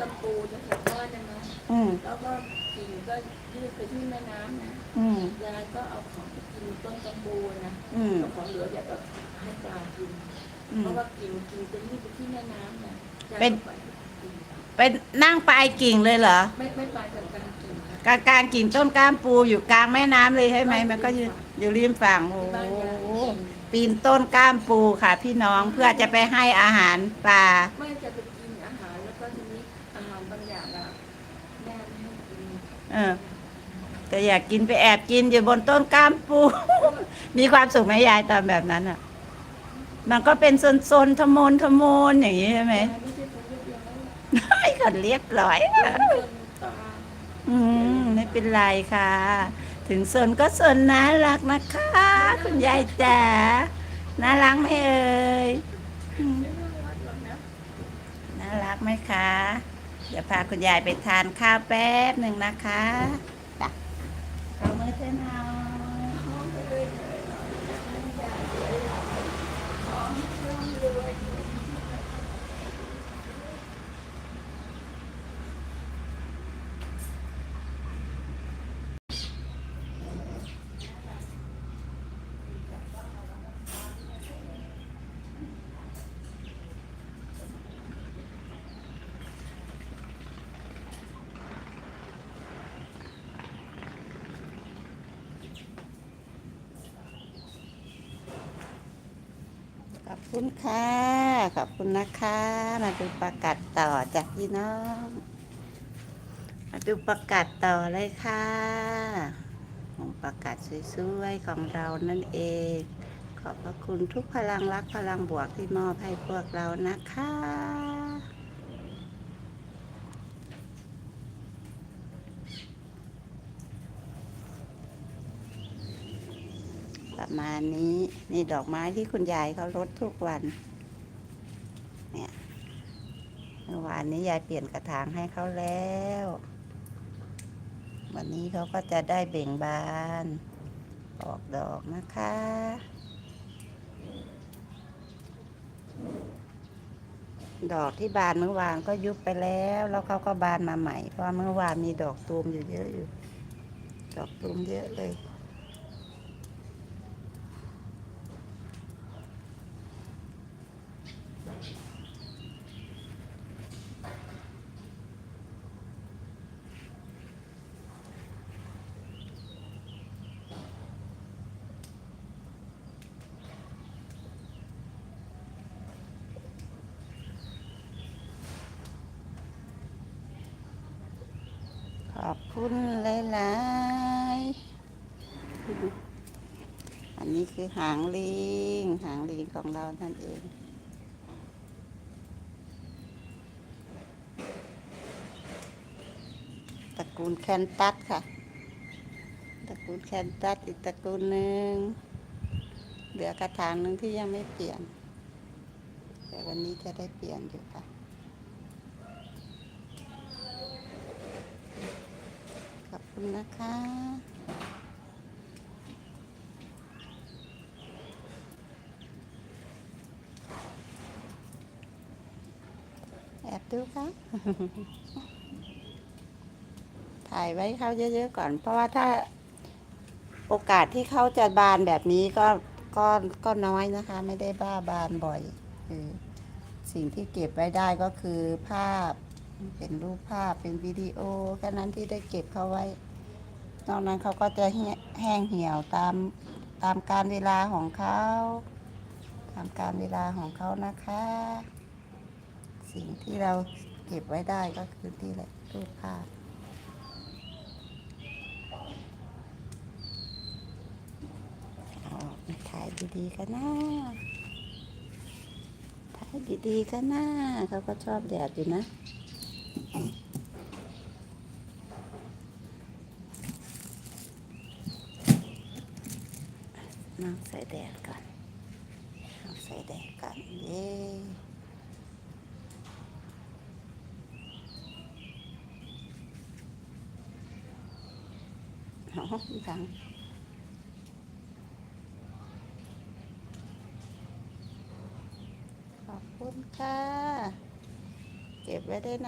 ตำปูจะแถวบ้านนะนะอืมแล้วก็กิ่งก็ยืดไปที่แม่น้ำนะอืมยายก็เอาของไปกินต้นตำปูนะอืมเอาของเหลือยายก็ให้ปลากิน อืเพม ราะว่ากิ่งกิ่งจะยืดไปที่แม่น้ำนะยายเป็น ก็ไปกินไปนั่งปลายกิ่งเลยเหรอไม่ไม่ปลากับกลางกิ่งค่ะ กลางกลางกิ่งต้นกล้ามปูอยู่กลางแม่น้ำเลยใช่ไหมมันก็อยู่อยู่ริมฝั่งโอ้ที่บ้านยาย โหปีนต้นกล้ามปูค่ะ พี่น้องเพื่อจะไปให้อาหารปลา ไม่ เออแต่อยากกินไปแอบกินอยู่บนต้นกล้ามปู มีความสุขไหมยายตอนแบบนั้นอะ มันก็เป็นโซนๆทมนทมนอย่างนี้ใช่ไหมไม่ใช่คนเรียบร้อยไม่คนเรียบร้อยอืมไม่เป็นไรค่ะ ถึงสนก็สนน่ารักนะคะ คุณยายจ๋าน่ารักไหมเอ่ยอืม ไม่น่ารักหรอกนะ น่ารักไหมคะ เดี๋ยวพาคุณยายไปทานข้าวแป๊บหนึ่งนะคะจ้ะเอามือเส้นเอา ท้องไปเลยเลยหน่อยไม่อยากเลยท้องร่ำรวย ขอบ คุณค่ะ ขอบคุณนะคะ มาดูประกาศต่อจากพี่น้อง มาดูประกาศต่อเลยค่ะของประกาศสวยๆของเรานั่นเอง ขอบพระคุณทุกพลังรักพลังบวกที่มอบให้พวกเรานะคะ ประมาณนี้ นี่ดอกไม้ที่คุณยายเขารดทุกวัน เนี่ยเมื่อวานนี้ยายเปลี่ยนกระถางให้เขาแล้ว วันนี้เขาก็จะได้เบ่งบาน ออกดอกนะคะดอกที่บานเมื่อวานก็ยุบไปแล้ว แล้วเขาก็บานมาใหม่ เพราะเมื่อวานมีดอกตูมอยู่เยอะอยู่ ดอกตูมเยอะเลย ข อบคุณหลายๆ อันนี้คือหางลิง หางลิงของเรานั่นเองตระกูลแคนตัสค่ะ ตระกูลแคนตัสอีกตระกูลหนึ่ง เหลือกระถางหนึ่งที่ยังไม่เปลี่ยน แต่วันนี้จะได้เปลี่ยนอยู่ค่ะ ขอบ คุณนะคะ แอบดูค่ะ ถ่ายไว้เขาเยอะ ๆ ก่อน เพราะว่าถ้าโอกาสที่เขาจะบานแบบนี้ก็ก็ก็น้อยนะคะ ไม่ได้บ้าบานบ่อยอสิ่งที่เก็บไว้ได้ก็คือภาพเป็นรูปภาพเป็นวิดีโอแค่นั้นที่ได้เก็บเขาไว้ นอกนั้นเขาก็จะแห้งเหี่ยวตามตามการเวลาของเขาตามการเวลาของเขานะคะ สิ่งที่เราเก็บไว้ได้ก็คือที่แหละรูปภาพเอาถ่ายดีๆกันนะถ่ายดีๆกันนะเขาก็ชอบแดดอยู่นะ น้องใส่แดดก่อนน้องใส่แดดก่อนเย้โอ้ดังขอบคุณค่ะ เก็บไว้ได้นะ